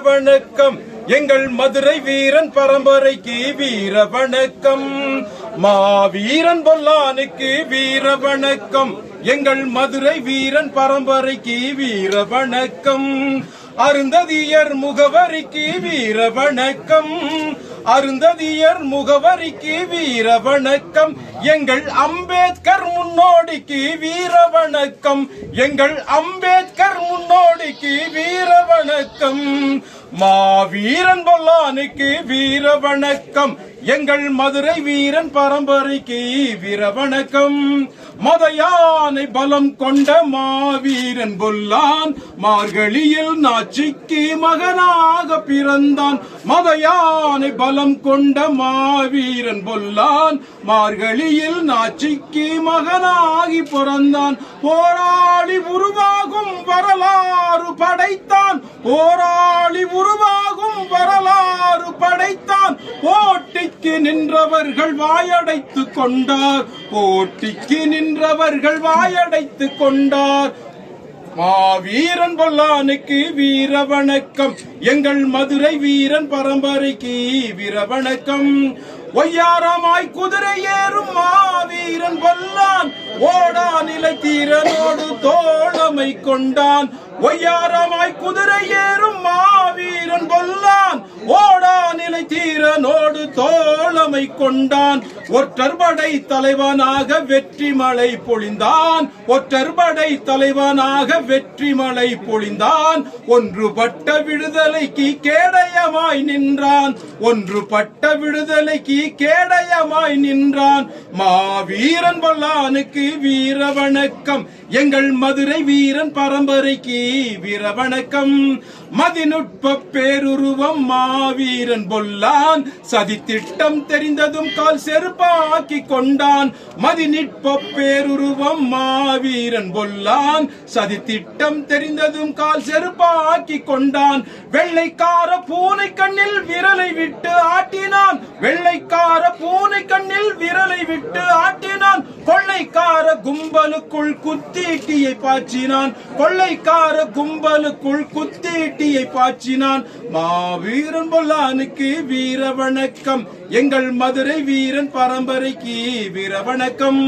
வணக்கம் எங்கள் மதுரை வீரன் பரம்பரைக்கு வீர வணக்கம் மாவீரன் பொல்லானுக்கு வீர வணக்கம் எங்கள் மதுரை வீரன் பரம்பரைக்கு வீர வணக்கம் அருந்ததியர் முகவரிக்கு வீர வணக்கம் அருந்ததியர் முகவரிக்கு வீர வணக்கம் எங்கள் அம்பேத்கர் முன்னோடிக்கு வீர வணக்கம் எங்கள் அம்பேத்கர் முன்னோடி மாவீரன் பொல்லானுக்கு வீர வணக்கம். எங்கள் மதுரை வீரன் பரம்பரைக்கு வீர வணக்கம் மத யானை பலம் கொண்ட மாவீரன் பொல்லான் மார்கழியில் நாச்சிக்கு மகனாக பிறந்தான். மத யானை பலம் கொண்ட மாவீரன் பொல்லான் மார்கழியில் நாச்சிக்கு மகனாகி பிறந்தான். போராளி உருவாகும் வரலாறு படைத்தான். போராளி உருவாகும் வரலாறு படை போட்டிக்கு நின்றவர்கள் வாயடைத்து கொண்டார். போட்டிக்கு நின்றவர்கள் வாயடைத்து கொண்டார். மாவீரன் பொல்லானுக்கு வீர வணக்கம் எங்கள் மதுரை வீரன் பரம்பரைக்கு வீர வணக்கம் ஒய்யாரமாய் குதிரை ஏறும் மாவீரன் பொல்லான். ஓடா நிலை தீரனோடு தோழமை கொண்டான். ஒய்யாரமாய் குதிரை ஏறும் மாவீரன் கொண்டான். ஒற்றர்படை தலைவனாக வெற்றி மலை பொழிந்தான். ஒற்றர்படை தலைவனாக வெற்றி மலை பொழிந்தான். ஒன்றுபட்ட விடுதலைக்கு கேடயமாய் நின்றான். ஒன்றுபட்ட விடுதலைக்கு கேடயமாய் நின்றான். மாவீரன் பொல்லானுக்கு வீர வணக்கம் எங்கள் மதுரை வீரன் பரம்பரைக்கு வீர வணக்கம் மதிநுட்ப பேருருவம் மாவீரன் பொல்லான். சதி திட்டம் தெரிந்ததும் கால் செருப்பாக்கி கொண்டான். மதிநுட்ப பேருருவம் மாவீரன் பொல்லான். சதி திட்டம் தெரிந்ததும் கால் செருப்பாக்கி கொண்டான். வெள்ளைக்கார பூனை கண்ணில் விரலை விட்டு ஆட்டினான். வெள்ளைக்கார பூனை கண்ணில் விரலை விட்டு ஆட்டினான். கொள்ளைக்கார கும்பலுக்குள் குத்தீட்டியை பாய்ச்சினான். கொள்ளைக்கார கும்பலுக்குள் குத்தீட்டியை பாய்ச்சினான். மாவீரன் பொல்லானுக்கு வீர வணக்கம் எங்கள் மதுரை வீரன் பரம்பரைக்கு வீர வணக்கம்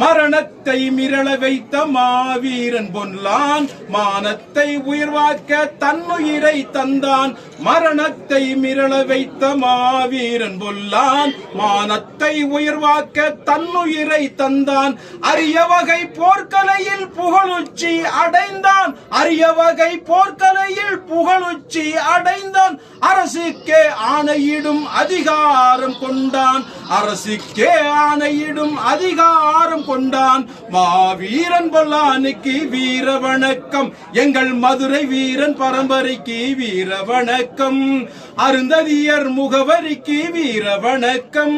மரணத்தை மிரள வைத்த மாவீரன் பொன்லான் மானத்தை உயிர்வாக்க தன்னுயிரை தந்தான். மரணத்தை மிரள வைத்த மாவீரன் பொல்லான் மானத்தை உயிர்வாக்க தன்னுயிரை தந்தான். அரிய வகை போர்க்கலையில் புகழுச்சி அடைந்தான். அரிய வகை போர்க்கலையில் புகழுச்சி அடைந்தான். அரசுக்கே ஆணையிடும் அதிகாரம் கொண்டான். அரசுக்கே ஆணையிடும் அதிகாரம் கொண்டான். மாவீரன் பொல்லானுக்கு வீர வணக்கம் எங்கள் மதுரை வீரன் பரம்பரைக்கு வீர வணக்கம் அருந்ததியர் முகவரிக்கு வீர வணக்கம்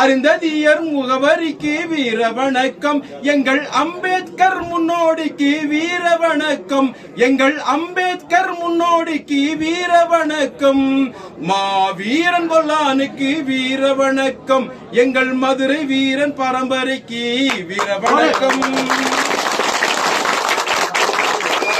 அருந்ததியர் முகவரிக்கு வீர வணக்கம் எங்கள் அம்பேத்கர் முன்னோடிக்கு வீர வணக்கம் எங்கள் அம்பேத்கர் முன்னோடிக்கு வீர வணக்கம் மாவீரன் பொல்லானுக்கு வீர வணக்கம் எங்கள் மதுரை வீரன் பரம்பரைக்கு வீர வணக்கம்